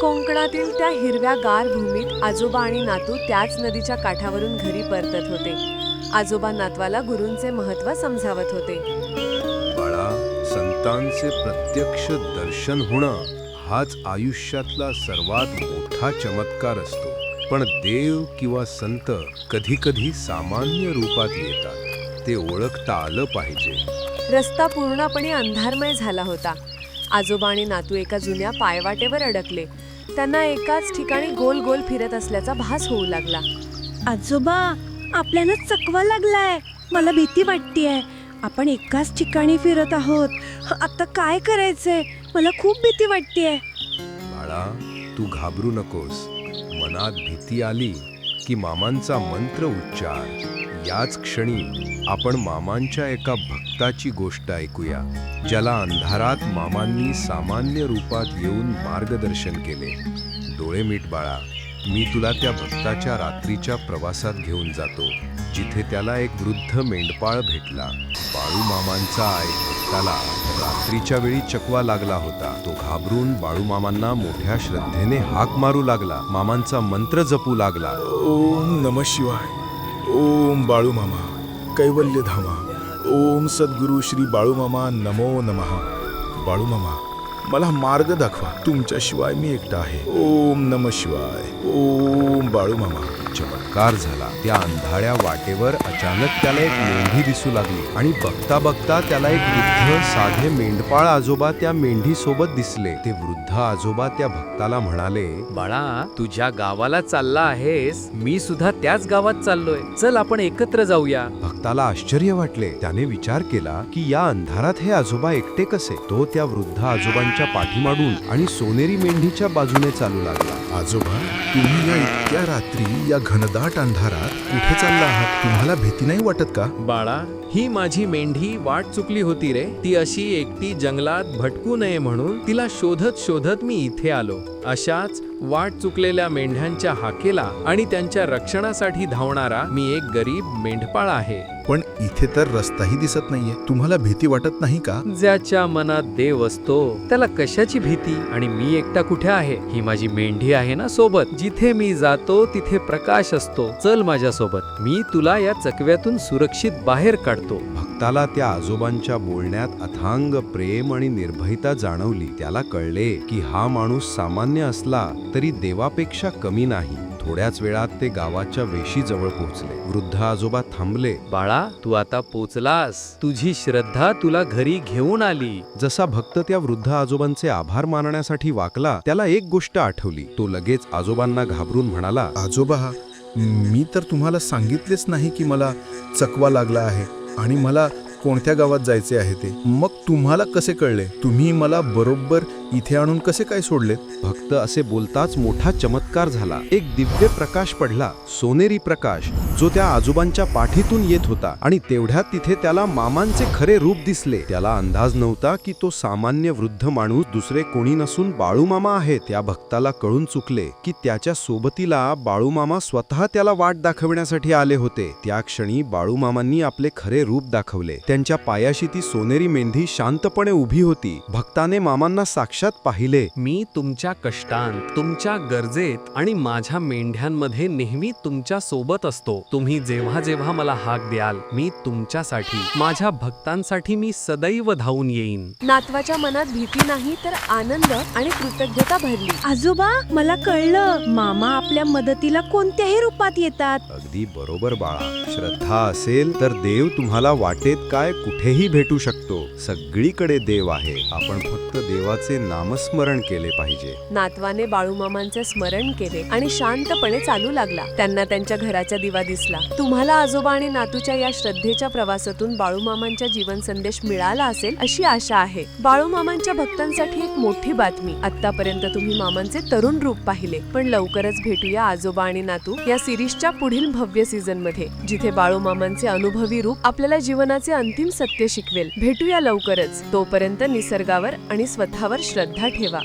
कोकणातील त्या हिरव्या गार भूमीत आजोबा आणि नातू त्याच नदीच्या काठावरून घरी परतत होते. आजोबा नातवाला गुरूंचे महत्त्व समजावत होते. बाळा संतांचे प्रत्यक्ष दर्शन होणं हाच आयुष्यातला सर्वात मोठा चमत्कार असतो. पण देव किंवा संत कधी कधी सामान्य रूपात येतात. ते ओळखता आलं पाहिजे. रस्ता पूर्णपणे अंधारमय झाला होता. आजोबा आणि नातू एका जुन्या पायवाटेवर अडकले. त्यांना एकाच ठिकाणी गोल गोल फिरत असल्याचा भास होऊ लागला. आजोबा आपल्याला चकवा लागलाय. मला भीती वाटतेय. आपण एकाच ठिकाणी फिरत आहोत. आता काय करायचंय? मला खूप भीती वाटतेय. बाळा तू घाबरू नकोस. मनात भीती आली की मामांचा मंत्र उच्चार. याच क्षणी आपण मामांच्या एका भक्ताची गोष्ट ऐकूया ज्याला अंधारात मामांनी सामान्य रूपात येऊन मार्गदर्शन केले. डोळे मीठ बाळा मी तुला त्या भक्ताच्या रात्रीच्या प्रवासात घेऊन जातो जिथे त्याला एक वृद्ध मेंढपाळ भेटला. बाळू मामांचा आय भक्ताला रात्रीच्या वेळी चकवा लागला होता. तो घाबरून बाळू मामांना मोठ्या श्रद्धेने हाक मारू लागला. मामांचा मंत्र जपू लागला. ओम नम शिवाय. ओम बाळूमामा कैवल्य धामा ओम सद्गुरु श्री बाळूमामा नमो नमः. बाळूमामा मला मार्ग दाखवा तुमच्याशिवाय मी एकटा आहे. ओम नम शिवाय. ओम बाळूमामा. चमत्कार झाला. त्या अंधाळ्या वाटेवर अचानक त्याला एक मेंढी दिसू लागली आणि बघता बघता त्याला एक वृद्ध साधे मेंढपाळ आजोबा त्या मेंढी सोबत दिसले. ते वृद्ध आजोबा त्या भक्ताला म्हणाले बाळा तुझ्या गावाला चालला आहेस. मी सुद्धा त्याच गावात चाललोय. चल आपण एकत्र जाऊया. भक्ताला आश्चर्य वाटले. त्याने विचार केला की या अंधारात हे आजोबा एकटे कसे? तो त्या वृद्ध आजोबांच्या पाठीमाडून आणि सोनेरी मेंढीच्या बाजूने चालू लागला. आजोबा तुम्ही या इतक्या रात्री या घनदाट अंधारात कुठे चालला आहात? तुम्हाला भीती नाही वाटत का? बाळा ही माझी मेंढी वाट चुकली होती रे. ती अशी एकटी जंगलात भटकू नये म्हणून तिला शोधत शोधत मी इथे आलो. अशाच वाट चुकलेल्या मेंढ्यांच्या हाकेला आणि त्यांच्या रक्षणासाठी धावणारा मी एक गरीब मेंढपाळ आहे. पण इथे तर रस्ताही दिसत नाहीये. तुम्हाला भीती वाटत नाही का? ज्याच्या मनात देव असतो त्याला कशाची भीती? आणि मी एकटा कुठे आहे? ही माझी मेंढी आहे ना सोबत. जिथे मी जातो तिथे प्रकाश असतो. चल माझ्या सोबत मी तुला या चकव्यातून सुरक्षित बाहेर काढतो भक्ताला त्या आजोबांच्या बोलण्यात अथांग प्रेम आणि निर्भयता जाणवली. त्याला कळले की हा माणूस सामान्य असला तरी देवापेक्षा कमी नाही. थोड्याच वेळात ते गावाच्या वेशीजवळ पोहोचले. वृद्ध आजोबा थांबले. बाळा तू आता पोचलास. तुझी श्रद्धा तुला घरी घेऊन आली. जसा भक्त त्या वृद्ध आजोबांचे आभार मानण्यासाठी वाकला त्याला एक गोष्ट आठवली. तो लगेच आजोबांना घाबरून म्हणाला आजोबा मी तर तुम्हाला सांगितलेच नाही की मला चकवा लागला आहे. आणि मला कोणत्या गावात जायचे आहे ते? मग तुम्हाला कसे कळले? तुम्ही मला बरोबर इथे आणून कसे काय सोडलेत? भक्त असे बोलताच मोठा चमत्कार झाला. एक दिव्य प्रकाश पडला सोनेरी प्रकाश जो त्या आजोबांच्या पाठीतून येत होता आणि तेवढ्यात तिथे त्याला मामांचे खरे रूप दिसले. त्याला अंदाज नव्हता की तो सामान्य वृद्ध माणूस दुसरे कोणी नसून बाळूमामा आहे. त्या भक्ताला कळून चुकले की त्याच्या सोबतीला बाळूमामा स्वतः त्याला वाट दाखवण्यासाठी आले होते. त्या क्षणी बाळूमामांनी आपले खरे रूप दाखवले. त्यांच्या पायाशी ती सोनेरी मेंढी शांतपणे उभी होती. भक्ताने मामांना साक्षात पाहिले. मी तुमच्या कष्टांत तुमच्या गरजेत आणि माझ्या मेंढ्यांमध्ये नेहमी तुमच्यासोबत असतो. तुम्ही जेव्हा जेव्हा मला हाक द्याल मी तुमच्यासाठी माझ्या भक्तांसाठी मी सदैव धावून येईन. नातवाच्या मनात भीती नाही तर आनंद आणि कृतज्ञता भरली. आजोबा मला कळलं मामा आपल्या मदतीला कोणत्याही रूपात येतात. अगदी बरोबर बाळा. श्रद्धा असेल तर देव तुम्हाला वाटेत काय कुठेही भेटू शकतो. सगळीकडे देव आहे. आपण फक्त देवाचे नामस्मरण केले पाहिजे. नातवाने बाळूमामांचे स्मरण केले आणि शांतपणे चालू लागला. त्यांना त्यांच्या घराचा दिवा दिसला. तुम्हाला आजोबा आणि नातूच्या या श्रद्धेच्या प्रवासातून बाळूमामांच्या जीवन संदेश मिळाला असेल अशी आशा आहे. बाळूमामांच्या भक्तांसाठी एक मोठी बातमी. आतापर्यंत तुम्ही मामांचे तरुण रूप पाहिले. पण लवकरच भेटूया आजोबा आणि नातू या सिरीजच्या पुढील भव्य सीझनमध्ये जिथे बाळूमामांचे अनुभवी रूप आपल्याला जीवनाचे अंतिम सत्य शिकवेल. भेटूया लवकरच. तोपर्यंत निसर्गावर आणि स्वतःवर श्रद्धा ठेवा.